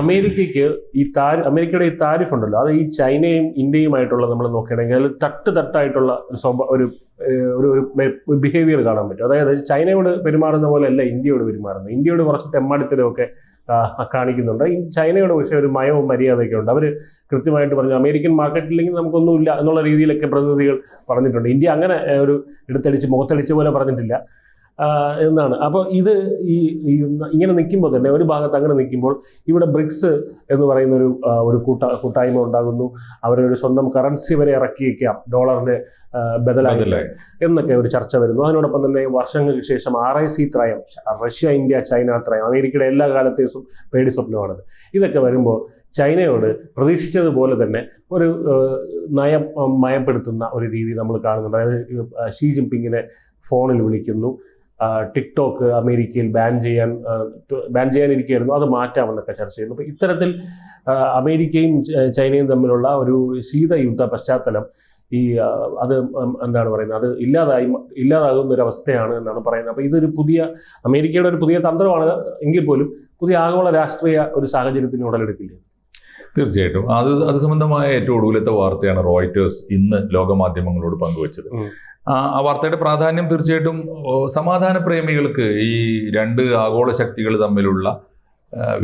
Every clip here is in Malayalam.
അമേരിക്കയ്ക്ക് ഈ താരി അമേരിക്കയുടെ ഈ താരിഫ് ഉണ്ടല്ലോ അത് ഈ ചൈനയും ഇന്ത്യയുമായിട്ടുള്ള നമ്മൾ നോക്കുകയാണെങ്കിൽ അതിൽ തട്ട് തട്ടായിട്ടുള്ള ഒരു ഒരു ഒരു ബിഹേവിയർ കാണാൻ പറ്റും. അതായത് ചൈനയോട് പെരുമാറുന്ന പോലെ അല്ല ഇന്ത്യയോട് പെരുമാറുന്നത്. ഇന്ത്യയോട് കുറച്ച് തെമ്മാടിത്തരമൊക്കെ കാണിക്കുന്നുണ്ട്. ചൈനയോട് പക്ഷേ ഒരു മയവും മര്യാദയൊക്കെ ഉണ്ട്. അവർ കൃത്യമായിട്ട് പറഞ്ഞു അമേരിക്കൻ മാർക്കറ്റില്ലെങ്കിൽ നമുക്കൊന്നുമില്ല എന്നുള്ള രീതിയിലൊക്കെ പ്രതിനിധികൾ പറഞ്ഞിട്ടുണ്ട്. ഇന്ത്യ അങ്ങനെ ഒരു എടുത്തടിച്ച് മുഖത്തടിച്ച പോലെ പറഞ്ഞിട്ടില്ല. എന്നാണ്. അപ്പോൾ ഇത് ഈ ഇങ്ങനെ നിൽക്കുമ്പോൾ തന്നെ ഒരു ഭാഗത്ത് അങ്ങനെ നിൽക്കുമ്പോൾ ഇവിടെ ബ്രിക്സ് എന്ന് പറയുന്ന ഒരു ഒരു കൂട്ട കൂട്ടായ്മ ഉണ്ടാകുന്നു. അവരൊരു സ്വന്തം കറൻസി വരെ ഇറക്കിയേക്കാം. ഡോളറിന് ബദലായില്ലേ ബദലായി ബദലായി. എന്നൊക്കെ ഒരു ചർച്ച വരുന്നു. അതിനോടൊപ്പം തന്നെ വർഷങ്ങൾക്ക് ശേഷം ആർ ഐ സി ത്രയം റഷ്യ ഇന്ത്യ ചൈന ത്രയം അമേരിക്കയുടെ എല്ലാ കാലത്തെയും പേടി സ്വപ്നമാണത്. ഇതൊക്കെ വരുമ്പോൾ ചൈനയോട് പ്രതീക്ഷിച്ചതുപോലെ തന്നെ ഒരു നയം മയപ്പെടുത്തുന്ന ഒരു രീതി നമ്മൾ കാണുന്നുണ്ട്. അതായത് ഷീ ജിൻപിങ്ങിനെ ഫോണിൽ വിളിക്കുന്നു. ടിക്ടോക്ക് അമേരിക്കയിൽ ബാൻ ചെയ്യാൻ ബാൻ ചെയ്യാനിരിക്കുകയായിരുന്നു. അത് മാറ്റാമെന്നൊക്കെ ചർച്ച ചെയ്യുന്നു. അപ്പോൾ ഇത്തരത്തിൽ അമേരിക്കയും ചൈനയും തമ്മിലുള്ള ഒരു ശീതയുദ്ധ പശ്ചാത്തലം ഈ അത് എന്താണ് പറയുന്നത്? അത് ഇല്ലാതായി ഇല്ലാതാകുന്ന ഒരു അവസ്ഥയാണ് എന്നാണ് പറയുന്നത്. അപ്പോൾ ഇതൊരു പുതിയ അമേരിക്കയുടെ ഒരു പുതിയ തന്ത്രമാണ് എങ്കിൽ പോലും പുതിയ ആഗോള രാഷ്ട്രീയ ഒരു സാഹചര്യത്തിന് ഉടലെടുക്കില്ലേ? തീർച്ചയായിട്ടും. അത് അത് സംബന്ധമായ ഏറ്റവും ഒടുവിലത്തെ വാർത്തയാണ് റോയിറ്റേഴ്സ് ഇന്ന് ലോകമാധ്യമങ്ങളോട് പങ്കുവച്ചത്. ആ വാർത്തയുടെ പ്രാധാന്യം തീർച്ചയായിട്ടും സമാധാന പ്രേമികൾക്ക് ഈ രണ്ട് ആഗോള ശക്തികൾ തമ്മിലുള്ള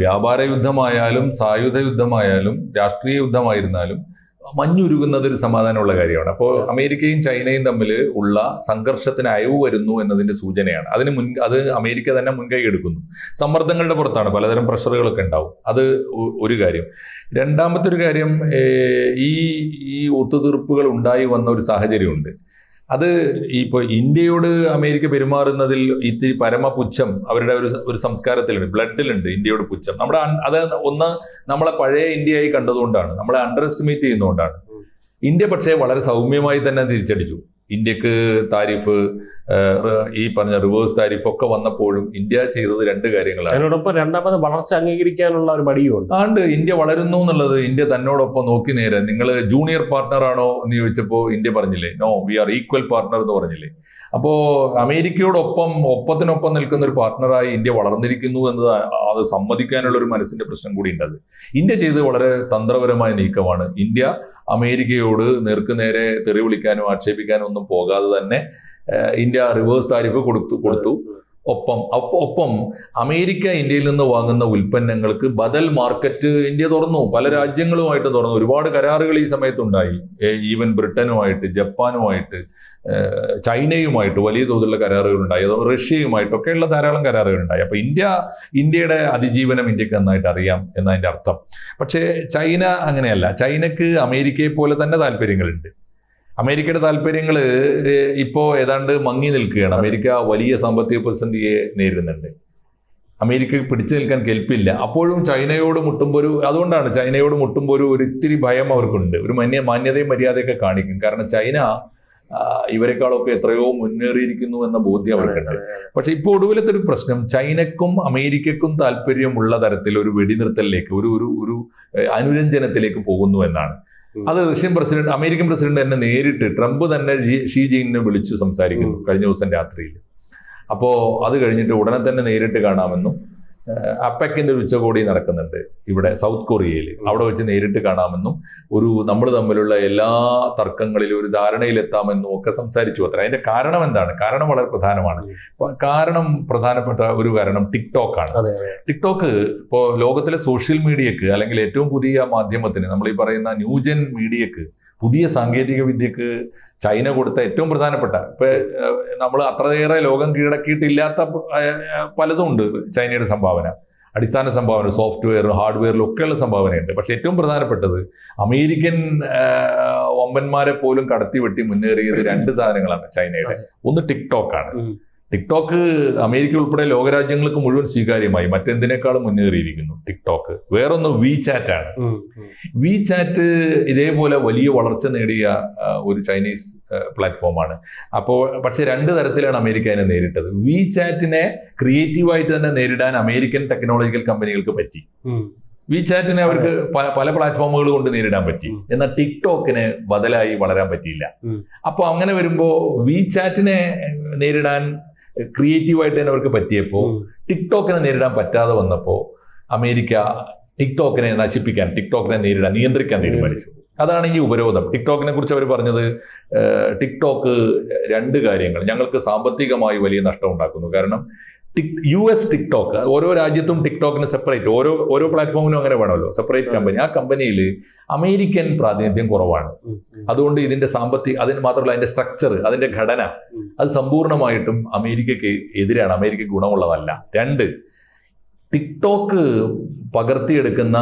വ്യാപാര യുദ്ധമായാലും സായുധ യുദ്ധമായാലും രാഷ്ട്രീയ യുദ്ധമായിരുന്നാലും മഞ്ഞുരുകുന്നത് ഒരു സമാധാനമുള്ള കാര്യമാണ്. അപ്പോൾ അമേരിക്കയും ചൈനയും തമ്മിൽ ഉള്ള സംഘർഷത്തിന് അയവ് വരുന്നു എന്നതിന്റെ സൂചനയാണ്. അതിന് മുൻ അത് അമേരിക്ക തന്നെ മുൻകൈ എടുക്കുന്നു. സമ്മർദ്ദങ്ങളുടെ പുറത്താണ് പലതരം പ്രഷറുകളൊക്കെ ഉണ്ടാവും. അത് ഒരു കാര്യം. രണ്ടാമത്തെ ഒരു കാര്യം ഈ ഈ ഒത്തുതീർപ്പുകൾ ഉണ്ടായി വന്ന ഒരു സാഹചര്യമുണ്ട്. അത് ഇപ്പോൾ ഇന്ത്യയോട് അമേരിക്ക പെരുമാറുന്നതിൽ ഇത്തിരി പരമപുച്ഛം അവരുടെ ഒരു ഒരു സംസ്കാരത്തിലുണ്ട്. ബ്ലഡിലുണ്ട് ഇന്ത്യയോട് പുച്ഛം. നമ്മുടെ അത് ഒന്ന് നമ്മളെ പഴയ ഇന്ത്യയായി കണ്ടതുകൊണ്ടാണ്. നമ്മളെ അണ്ടർ എസ്റ്റിമേറ്റ് ചെയ്യുന്നതുകൊണ്ടാണ് ഇന്ത്യ പക്ഷേ വളരെ സൗമ്യമായി തന്നെ തിരിച്ചടിച്ചു. ഇന്ത്യയ്ക്ക് താരിഫ് ഈ പറഞ്ഞ റിവേഴ്സ് താരിഫ് ഒക്കെ വന്നപ്പോഴും ഇന്ത്യ ചെയ്തത് രണ്ട് കാര്യങ്ങളാണ്. അതിനോടൊപ്പം രണ്ടാമത് വളർച്ച അംഗീകരിക്കാനുള്ള ഒരു മടിയുണ്ട് ആണ്ട് ഇന്ത്യ വളരുന്നു എന്നുള്ളത് ഇന്ത്യ തന്നോടൊപ്പം നോക്കി നേരെ. നിങ്ങൾ ജൂനിയർ പാർട്ണർ ആണോ എന്ന് ചോദിച്ചപ്പോൾ ഇന്ത്യ പറഞ്ഞില്ലേ no we are equal partner എന്ന് പറഞ്ഞില്ലേ. അപ്പോൾ അമേരിക്കയോടൊപ്പം ഒപ്പത്തിനൊപ്പം നിൽക്കുന്ന ഒരു പാർട്ണറായി ഇന്ത്യ വളർന്നിരിക്കുന്നു എന്നത് അത് സമ്മതിക്കാനുള്ള ഒരു മനസ്സിന്റെ പ്രശ്നം കൂടി ഉണ്ട് ഇന്ത്യ ചെയ്തത് വളരെ തന്ത്രപരമായ നീക്കമാണ്. ഇന്ത്യ അമേരിക്കയോട് നേർക്ക് നേരെ തെറി വിളിക്കാനും ആക്ഷേപിക്കാനും ഒന്നും പോകാതെ തന്നെ ഇന്ത്യ റിവേഴ്സ് താരിഫ് കൊടുത്തു കൊടുത്തു. ഒപ്പം ഒപ്പം അമേരിക്ക ഇന്ത്യയിൽ നിന്ന് വാങ്ങുന്ന ഉൽപ്പന്നങ്ങൾക്ക് ബദൽ മാർക്കറ്റ് ഇന്ത്യ തുറന്നു. പല രാജ്യങ്ങളുമായിട്ട് തുറന്നു. ഒരുപാട് കരാറുകൾ ഈ സമയത്തുണ്ടായി. ഈവൻ ബ്രിട്ടനുമായിട്ട് ജപ്പാനുമായിട്ട് ചൈനയുമായിട്ട് വലിയ തോതിലുള്ള കരാറുകൾ ഉണ്ടായി റഷ്യയുമായിട്ടൊക്കെയുള്ള ധാരാളം കരാറുകൾ ഉണ്ടായി അപ്പോൾ ഇന്ത്യ ഇന്ത്യയുടെ അതിജീവനം ഇന്ത്യയ്ക്ക് നന്നായിട്ട് അറിയാം എന്നതിന്റെ അർത്ഥം. പക്ഷേ ചൈന അങ്ങനെയല്ല. ചൈനക്ക് അമേരിക്കയെ പോലെ തന്നെ താല്പര്യങ്ങളുണ്ട്. അമേരിക്കയുടെ താല്പര്യങ്ങൾ ഇപ്പോൾ ഏതാണ്ട് മങ്ങി നിൽക്കുകയാണ്. അമേരിക്ക വലിയ സാമ്പത്തിക പ്രതിസന്ധിയെ നേരിടുന്നുണ്ട്. അമേരിക്കയ്ക്ക് പിടിച്ചു നിൽക്കാൻ കെൽപ്പില്ല. അപ്പോഴും ചൈനയോട് മുട്ടുമ്പോൾ ഒരു അതുകൊണ്ടാണ് ചൈനയോട് മുട്ടുമ്പോൾ ഒരു ഒരിത്തിരി ഭയം അവർക്കുണ്ട്. ഒരു മന്യ മാന്യതയും മര്യാദയൊക്കെ കാണിക്കും. കാരണം ചൈന ഇവരെക്കാളൊക്കെ എത്രയോ മുന്നേറിയിരിക്കുന്നു എന്ന ബോധ്യം അവർക്കുണ്ട്. പക്ഷെ ഇപ്പോൾ ഒടുവിലത്തെ ഒരു പ്രശ്നം ചൈനക്കും അമേരിക്കക്കും താല്പര്യമുള്ള തരത്തിൽ ഒരു വെടിനിർത്തലിലേക്ക് ഒരു ഒരു ഒരു അനുരഞ്ജനത്തിലേക്ക് പോകുന്നു എന്നാണ്. അത് റഷ്യൻ പ്രസിഡന്റ് അമേരിക്കൻ പ്രസിഡന്റ് തന്നെ നേരിട്ട് ട്രംപ് തന്നെ ഷീ ജീനെ വിളിച്ചു സംസാരിക്കുന്നു കഴിഞ്ഞ ദിവസം രാത്രിയിൽ. അപ്പോൾ അത് കഴിഞ്ഞിട്ട് ഉടനെ തന്നെ നേരിട്ട് കാണാമെന്നും അപ്പെക്കിന്റെ ഒരു ഉച്ചകോടി നടക്കുന്നുണ്ട് ഇവിടെ സൗത്ത് കൊറിയയിൽ. അവിടെ വെച്ച് നേരിട്ട് കാണാമെന്നും ഒരു നമ്മൾ തമ്മിലുള്ള എല്ലാ തർക്കങ്ങളിലും ഒരു ധാരണയിലെത്താമെന്നും ഒക്കെ സംസാരിച്ചു അത്ര. അതിന്റെ കാരണം എന്താണ്? കാരണം വളരെ പ്രധാനമാണ്. കാരണം പ്രധാനപ്പെട്ട ഒരു കാരണം ടിക്ടോക്ക് ആണ്. ടിക്ടോക്ക് ഇപ്പോൾ ലോകത്തിലെ സോഷ്യൽ മീഡിയക്ക് അല്ലെങ്കിൽ ഏറ്റവും പുതിയ മാധ്യമത്തിന് നമ്മൾ ഈ പറയുന്ന ന്യൂജൻ മീഡിയക്ക് പുതിയ സാങ്കേതിക വിദ്യക്ക് ചൈന കൊടുത്ത ഏറ്റവും പ്രധാനപ്പെട്ട ഇപ്പൊ നമ്മൾ അത്രയേറെ ലോകം കീഴടക്കിയിട്ടില്ലാത്ത പലതും ഉണ്ട് ചൈനയുടെ സംഭാവന. അടിസ്ഥാന സംഭാവന സോഫ്റ്റ്വെയർ ഹാർഡ്വെയറിലും ഒക്കെയുള്ള സംഭാവനയുണ്ട്. പക്ഷെ ഏറ്റവും പ്രധാനപ്പെട്ടത് അമേരിക്കൻ വമ്പന്മാരെ പോലും കടത്തി വെട്ടി മുന്നേറിയത് രണ്ട് സാധനങ്ങളാണ് ചൈനയുടെ. ഒന്ന് ടിക്ടോക്കാണ്. ടിക്ടോക്ക് അമേരിക്ക ഉൾപ്പെടെ ലോകരാജ്യങ്ങൾക്ക് മുഴുവൻ സ്വീകാര്യമായി മറ്റെന്തിനേക്കാളും മുന്നേറിയിരിക്കുന്നു? ടിക്ടോക്ക്. വേറൊന്ന് വി ചാറ്റ് ആണ്. വി ചാറ്റ് ഇതേപോലെ വലിയ വളർച്ച നേടിയ ഒരു ചൈനീസ് പ്ലാറ്റ്ഫോമാണ് അപ്പോൾ പക്ഷെ രണ്ട് തരത്തിലാണ് അമേരിക്ക അതിനെ നേരിട്ടത്. വി ചാറ്റിനെ ക്രിയേറ്റീവായിട്ട് തന്നെ നേരിടാൻ അമേരിക്കൻ ടെക്നോളജിക്കൽ കമ്പനികൾക്ക് പറ്റി. വി ചാറ്റിനെ അവർക്ക് പല പല പ്ലാറ്റ്ഫോമുകൾ കൊണ്ട് നേരിടാൻ പറ്റി. എന്നാൽ ടിക്ടോക്കിന് ബദലായി വളരാൻ പറ്റിയില്ല. അപ്പോൾ അങ്ങനെ വരുമ്പോൾ വി ചാറ്റിനെ നേരിടാൻ ക്രിയേറ്റീവായിട്ട് തന്നെ അവർക്ക് പറ്റിയപ്പോൾ. ടിക്ടോക്കിനെ നേരിടാൻ പറ്റാതെ വന്നപ്പോൾ അമേരിക്ക ടിക്ടോക്കിനെ നശിപ്പിക്കാൻ ടിക്ടോക്കിനെ നേരിടാൻ നിയന്ത്രിക്കാൻ തീരുമാനിച്ചു അതാണ് ഈ ഉപരോധം. ടിക്ടോക്കിനെ കുറിച്ച് അവർ പറഞ്ഞത് ടിക്ടോക്ക് രണ്ട് കാര്യങ്ങൾ. ഞങ്ങൾക്ക് സാമ്പത്തികമായി വലിയ നഷ്ടം ഉണ്ടാക്കുന്നു. കാരണം ടിക് യു എസ് ടിക്ടോക്ക് ഓരോ രാജ്യത്തും ടിക്ടോക്കിന് സെപ്പറേറ്റ് ഓരോ ഓരോ പ്ലാറ്റ്ഫോമിനും അങ്ങനെ വേണമല്ലോ സെപ്പറേറ്റ് കമ്പനി ആ കമ്പനിയിൽ അമേരിക്കൻ പ്രാതിനിധ്യം കുറവാണ്. അതുകൊണ്ട് ഇതിന്റെ സാമ്പത്തിക അതിന് മാത്രമല്ല അതിന്റെ സ്ട്രക്ചർ അതിന്റെ ഘടന അത് സമ്പൂർണമായിട്ടും അമേരിക്കയ്ക്ക് എതിരാണ് അമേരിക്കയ്ക്ക് ഗുണമുള്ളതല്ല. രണ്ട് ടിക്ടോക്ക് പകർത്തിയെടുക്കുന്ന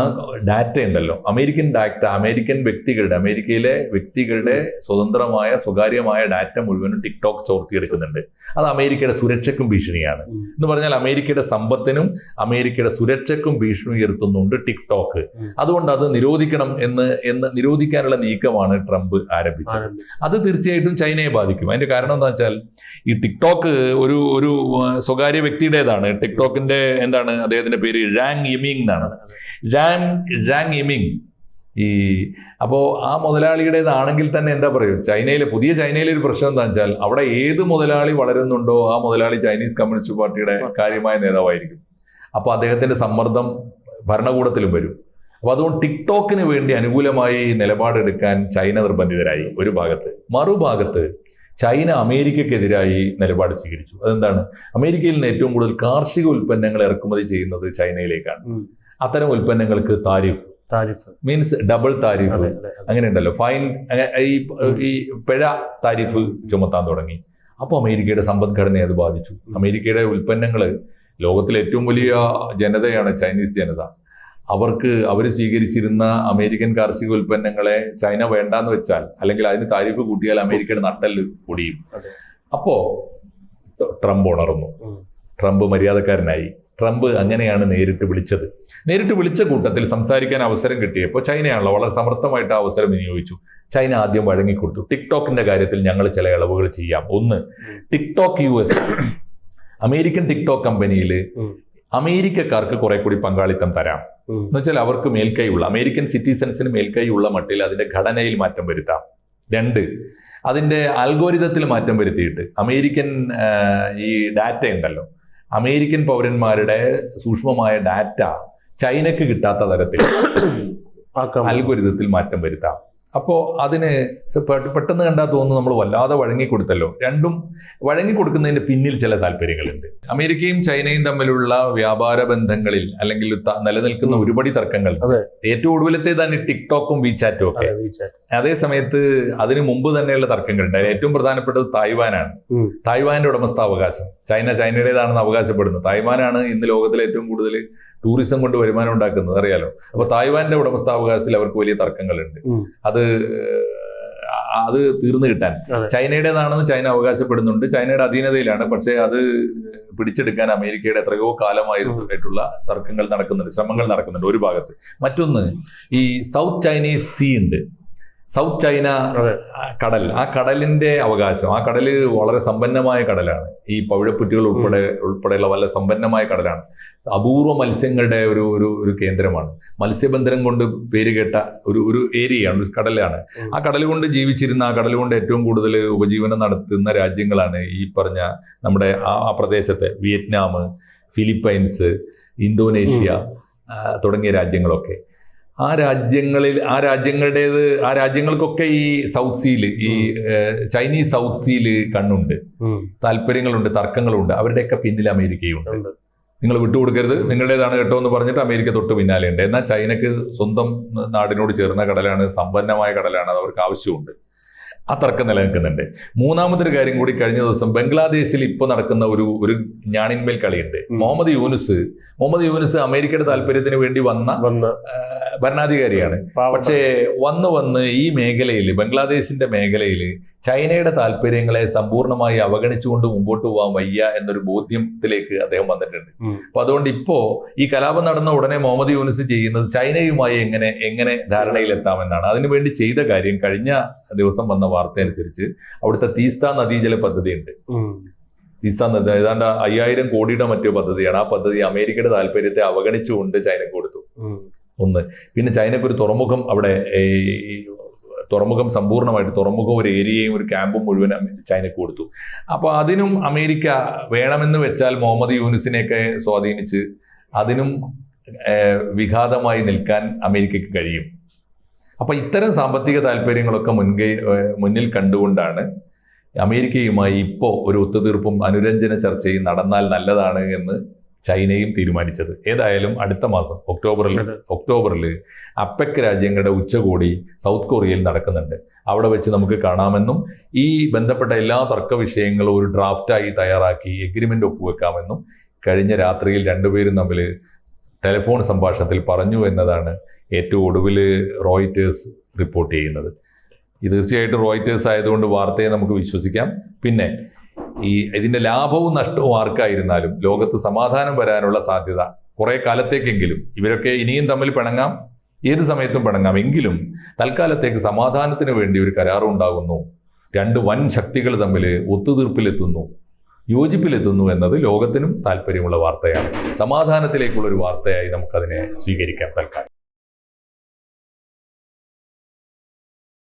ഡാറ്റ ഉണ്ടല്ലോ അമേരിക്കൻ ഡാറ്റ അമേരിക്കൻ വ്യക്തികളുടെ അമേരിക്കയിലെ വ്യക്തികളുടെ സ്വതന്ത്രമായ സ്വകാര്യമായ ഡാറ്റ മുഴുവനും ടിക്ടോക്ക് ചോർത്തിയെടുക്കുന്നുണ്ട്. അത് അമേരിക്കയുടെ സുരക്ഷയ്ക്കും ഭീഷണിയാണ്. എന്ന് പറഞ്ഞാൽ അമേരിക്കയുടെ സമ്പത്തിനും അമേരിക്കയുടെ സുരക്ഷയ്ക്കും ഭീഷണി ഉയർത്തുന്നുണ്ട് ടിക്ടോക്ക് അതുകൊണ്ട് അത് നിരോധിക്കണം എന്ന് എന്ന് നിരോധിക്കാനുള്ള നീക്കമാണ് ട്രംപ് ആരംഭിച്ചത്. അത് തീർച്ചയായിട്ടും ചൈനയെ ബാധിക്കും. അതിന്റെ കാരണം എന്താ വെച്ചാൽ ഈ ടിക്ടോക്ക് ഒരു ഒരു സ്വകാര്യ വ്യക്തിയുടേതാണ്. ടിക്ടോക്കിന്റെ എന്താണ് അദ്ദേഹത്തിന്റെ പേര് ഴാങ് യിമിങ് എന്നാണ്. ഴാങ് ഴാങ് യിമിങ്. ഈ അപ്പോൾ ആ മുതലാളിയുടേതാണെങ്കിൽ തന്നെ എന്താ പറയുക ചൈനയിലെ പുതിയ ചൈനയിലെ ഒരു പ്രശ്നം എന്താ വെച്ചാൽ അവിടെ ഏത് മുതലാളി വളരുന്നുണ്ടോ ആ മുതലാളി ചൈനീസ് കമ്മ്യൂണിസ്റ്റ് പാർട്ടിയുടെ കാര്യമായ നേതാവായിരിക്കും. അപ്പോൾ അദ്ദേഹത്തിന്റെ സമ്മർദ്ദം ഭരണകൂടത്തിലും വരും. അപ്പോൾ അതുകൊണ്ട് ടിക്ടോക്കിന് വേണ്ടി അനുകൂലമായി നിലപാടെടുക്കാൻ ചൈന നിർബന്ധിതരായി ഒരു ഭാഗത്ത്. മറുഭാഗത്ത് ചൈന അമേരിക്കക്കെതിരായി നിലപാട് സ്വീകരിച്ചു. അതെന്താണ്? അമേരിക്കയിൽ നിന്ന് ഏറ്റവും കൂടുതൽ കാർഷിക ഉൽപ്പന്നങ്ങൾ ഇറക്കുമതി ചെയ്യുന്നത് ചൈനയിലേക്കാണ്. അത്തരം ഉൽപ്പന്നങ്ങൾക്ക് tariff. Tariff. Means double tariff. അങ്ങനെ ഉണ്ടല്ലോ ഫൈൻ ഈ ഈ പിഴ താരിഫ് ചുമത്താൻ തുടങ്ങി. അപ്പോൾ അമേരിക്കയുടെ സമ്പദ്ഘടനയെ അത് ബാധിച്ചു. അമേരിക്കയുടെ ഉൽപ്പന്നങ്ങൾ ലോകത്തിലെ ഏറ്റവും വലിയ ജനതയാണ് ചൈനീസ് ജനത. അവർക്ക് അവർ സ്വീകരിച്ചിരുന്ന അമേരിക്കൻ കാർഷിക ഉൽപ്പന്നങ്ങളെ ചൈന വേണ്ടാന്ന് വെച്ചാൽ അല്ലെങ്കിൽ അതിന് താരിഫ് കൂട്ടിയാൽ അമേരിക്കയുടെ നട്ടൽ പൊടിയും. അതെ. അപ്പോ ട്രംപ് ഉണർന്നു. ട്രംപ് മര്യാദക്കാരനായി. ട്രംപ് അങ്ങനെയാണ് നേരിട്ട് വിളിച്ചത്. നേരിട്ട് വിളിച്ച കൂട്ടത്തിൽ സംസാരിക്കാൻ അവസരം കിട്ടിയപ്പോൾ ചൈനയാണല്ലോ വളരെ സമർത്ഥമായിട്ട് ആ അവസരം വിനിയോഗിച്ചു. ചൈന ആദ്യം വഴങ്ങിക്കൊടുത്തു. ടിക്ടോക്കിന്റെ കാര്യത്തിൽ ഞങ്ങൾ ചില ഇളവുകൾ ചെയ്യാം. ഒന്ന് TikTok U S. American TikTok കമ്പനിയിൽ. അമേരിക്കക്കാർക്ക് കുറെ കൂടി പങ്കാളിത്തം തരാം. ഉം. എന്ന് വെച്ചാൽ അവർക്ക് മേൽക്കൈയുള്ള അമേരിക്കൻ സിറ്റിസൺസിന് മേൽക്കൈയുള്ള മട്ടിൽ അതിന്റെ ഘടനയിൽ മാറ്റം വരുത്താം. രണ്ട് അതിന്റെ അൽഗോരിതത്തിൽ മാറ്റം വരുത്തിയിട്ട് അമേരിക്കൻ ഈ ഡാറ്റ ഉണ്ടല്ലോ അമേരിക്കൻ പൗരന്മാരുടെ സൂക്ഷ്മമായ ഡാറ്റ ചൈനക്ക് കിട്ടാത്ത തരത്തിൽ അൽഗോരിതത്തിൽ മാറ്റം വരുത്താം. അപ്പോൾ അതിന് പെട്ടെന്ന് കണ്ടാൽ തോന്നുന്നു നമ്മൾ വല്ലാതെ വഴങ്ങിക്കൊടുത്തല്ലോ. രണ്ടും വഴങ്ങിക്കൊടുക്കുന്നതിന്റെ പിന്നിൽ ചില താല്പര്യങ്ങളുണ്ട്. അമേരിക്കയും ചൈനയും തമ്മിലുള്ള വ്യാപാര ബന്ധങ്ങളിൽ അല്ലെങ്കിൽ നിലനിൽക്കുന്ന. ഒരുപടി തർക്കങ്ങൾ. ഏറ്റവും ഒടുവിലത്തേതാണ് തന്നെ ടിക്ടോക്കും വിചാറ്റും ഒക്കെ. അതെ സമയത്ത് അതിന് മുമ്പ് തന്നെയുള്ള തർക്കങ്ങളുണ്ട്. അതിൽ ഏറ്റവും പ്രധാനപ്പെട്ടത് തായ്വാനാണ്. തായ്വാന്റെ ഉടമസ്ഥാവകാശം. ചൈന ചൈനയുടേതാണെന്ന് അവകാശപ്പെടുന്നു. തായ്വാനാണ് ഇന്ന് ലോകത്തിലെ ഏറ്റവും കൂടുതൽ ടൂറിസം കൊണ്ട് വരുമാനം ഉണ്ടാക്കുന്നത് അറിയാലോ? അപ്പൊ തായ്വാന്റെ ഉടമസ്ഥാവകാശത്തിൽ അവർക്ക് വലിയ തർക്കങ്ങളുണ്ട്. അത് അത് തീർന്നു കിട്ടാൻ. ചൈനയുടേതാണെന്ന് ചൈന അവകാശപ്പെടുന്നുണ്ട്. ചൈനയുടെ അധീനതയിലാണ്. പക്ഷേ അത് പിടിച്ചെടുക്കാൻ അമേരിക്കയുടെ എത്രയോ കാലമായിട്ടുള്ള തർക്കങ്ങൾ നടക്കുന്നുണ്ട് ശ്രമങ്ങൾ നടക്കുന്നുണ്ട് ഒരു ഭാഗത്ത്. മറ്റൊന്ന് ഈ സൗത്ത് ചൈനീസ് സീ ഉണ്ട്. സൗത്ത് ചൈന കടൽ ആ കടലിന്റെ അവകാശം. ആ കടൽ വളരെ സമ്പന്നമായ കടലാണ്. ഈ പവിഴപ്പുറ്റുകൾ ഉൾപ്പെടെ ഉൾപ്പെടെയുള്ള വളരെ സമ്പന്നമായ കടലാണ്. അപൂർവ മത്സ്യങ്ങളുടെ ഒരു ഒരു ഒരു കേന്ദ്രമാണ്. മത്സ്യബന്ധനം കൊണ്ട് പേര് കേട്ട ഒരു ഒരു ഏരിയയാണ് ഒരു കടലാണ്. ആ കടൽ കൊണ്ട് ജീവിച്ചിരുന്ന ആ കടൽ കൊണ്ട് ഏറ്റവും കൂടുതൽ ഉപജീവനം നടത്തുന്ന രാജ്യങ്ങളാണ് ഈ പറഞ്ഞ നമ്മുടെ ആ ആ പ്രദേശത്തെ വിയറ്റ്നാം ഫിലിപ്പൈൻസ് ഇന്തോനേഷ്യ തുടങ്ങിയ രാജ്യങ്ങളൊക്കെ. ആ രാജ്യങ്ങളിൽ ആ രാജ്യങ്ങളുടേത് ആ രാജ്യങ്ങൾക്കൊക്കെ ഈ സൗത്ത് സീൽ ഈ ചൈനീസ് സൗത്ത് സീൽ കണ്ണുണ്ട്. താല്പര്യങ്ങളുണ്ട് തർക്കങ്ങളുണ്ട്. അവരുടെയൊക്കെ പിന്നിൽ അമേരിക്കയുണ്ട്. നിങ്ങൾ വിട്ടുകൊടുക്കരുത്. നിങ്ങളുടേതാണ് കേട്ടോ എന്ന് പറഞ്ഞിട്ട് അമേരിക്ക തൊട്ട് പിന്നാലെയുണ്ട്. എന്നാൽ ചൈനക്ക് സ്വന്തം നാടിനോട് ചേർന്ന കടലാണ് സമ്പന്നമായ കടലാണ് അത് അവർക്ക് ആവശ്യമുണ്ട്. ആ തർക്കം നിലനിൽക്കുന്നുണ്ട്. മൂന്നാമതൊരു കാര്യം കൂടി കഴിഞ്ഞ ദിവസം ബംഗ്ലാദേശിൽ ഇപ്പോൾ നടക്കുന്ന ഒരു ഒരു ഞാണിന്മേൽ കളിയുണ്ട്. മുഹമ്മദ് യൂനുസ് മുഹമ്മദ് യൂനുസ് അമേരിക്കയുടെ താല്പര്യത്തിന് വേണ്ടി വന്ന ഭരണാധികാരിയാണ്. പക്ഷേ വന്ന് വന്ന് ഈ മേഖലയിൽ ബംഗ്ലാദേശിന്റെ മേഖലയിൽ ചൈനയുടെ താല്പര്യങ്ങളെ സമ്പൂർണമായി അവഗണിച്ചുകൊണ്ട് മുമ്പോട്ട് പോകാൻ വയ്യ എന്നൊരു ബോധ്യത്തിലേക്ക് അദ്ദേഹം വന്നിട്ടുണ്ട്. അപ്പൊ അതുകൊണ്ട് ഇപ്പോ ഈ കലാപം നടന്ന ഉടനെ മുഹമ്മദ് യൂനിസ് ചെയ്യുന്നത് ചൈനയുമായി എങ്ങനെ എങ്ങനെ ധാരണയിലെത്താമെന്നാണ്. അതിനുവേണ്ടി ചെയ്ത കാര്യം കഴിഞ്ഞ ദിവസം വന്ന വാർത്ത അനുസരിച്ച് അവിടുത്തെ തീസ്ത നദീജല പദ്ധതിയുണ്ട്. തീസ്ത നദി ഏതാണ്ട് അയ്യായിരം കോടിയുടെ മറ്റൊരു പദ്ധതിയാണ്. ആ പദ്ധതി അമേരിക്കയുടെ താല്പര്യത്തെ അവഗണിച്ചുകൊണ്ട് ചൈനക്ക് കൊടുത്തു. ഒന്ന്. പിന്നെ ചൈനക്ക് ഒരു തുറമുഖം അവിടെ ഈ തുറമുഖം സമ്പൂർണമായിട്ട് തുറമുഖം ഒരു ഏരിയയും ഒരു ക്യാമ്പും മുഴുവൻ ചൈനക്ക് കൊടുത്തു. അപ്പോൾ അതിനും അമേരിക്ക വേണമെന്ന് വെച്ചാൽ മുഹമ്മദ് യൂനിസിനെയൊക്കെ സ്വാധീനിച്ച് അതിനും വിഘാതമായി നിൽക്കാൻ അമേരിക്കയ്ക്ക് കഴിയും. അപ്പോൾ ഇത്തരം സാമ്പത്തിക താല്പര്യങ്ങളൊക്കെ മുൻകൈ മുന്നിൽ കണ്ടുകൊണ്ടാണ് അമേരിക്കയുമായി ഇപ്പോൾ ഒരു ഒത്തുതീർപ്പും അനുരഞ്ജന ചർച്ചയും നടന്നാൽ നല്ലതാണ് എന്ന് ചൈനയും തീരുമാനിച്ചത്. ഏതായാലും അടുത്ത മാസം ഒക്ടോബറിൽ ഒക്ടോബറിൽ അപ്പക് രാജ്യങ്ങളുടെ ഉച്ചകോടി സൗത്ത് കൊറിയയിൽ നടക്കുന്നുണ്ട്. അവിടെ വെച്ച് നമുക്ക് കാണാമെന്നും ഈ ബന്ധപ്പെട്ട എല്ലാ തർക്ക വിഷയങ്ങളും ഒരു ഡ്രാഫ്റ്റായി തയ്യാറാക്കി എഗ്രിമെന്റ് ഒപ്പുവെക്കാമെന്നും കഴിഞ്ഞ രാത്രിയിൽ രണ്ടുപേരും തമ്മിൽ ടെലിഫോൺ സംഭാഷണത്തിൽ പറഞ്ഞു എന്നതാണ് ഏറ്റവും ഒടുവിൽ റോയിറ്റേഴ്സ് റിപ്പോർട്ട് ചെയ്യുന്നത്. ഇത് തീർച്ചയായിട്ടും റോയിറ്റേഴ്സ് ആയതുകൊണ്ട് വാർത്തയെ നമുക്ക് വിശ്വസിക്കാം. പിന്നെ ഈ ഇതിന്റെ ലാഭവും നഷ്ടവും ആർക്കായിരുന്നാലും ലോകത്ത് സമാധാനം വരാനുള്ള സാധ്യത കുറെ കാലത്തേക്കെങ്കിലും. ഇവരൊക്കെ ഇനിയും തമ്മിൽ പിണങ്ങാം ഏത് സമയത്തും പിണങ്ങാം. എങ്കിലും തൽക്കാലത്തേക്ക് സമാധാനത്തിന് വേണ്ടി ഒരു കരാറുണ്ടാകുന്നു രണ്ട് വൻ ശക്തികൾ തമ്മിൽ ഒത്തുതീർപ്പിലെത്തുന്നു. യോജിപ്പിലെത്തുന്നു എന്നത് ലോകത്തിനും താല്പര്യമുള്ള വാർത്തയാണ്. സമാധാനത്തിലേക്കുള്ള ഒരു വാർത്തയായി നമുക്കതിനെ സ്വീകരിക്കാം തൽക്കാലം.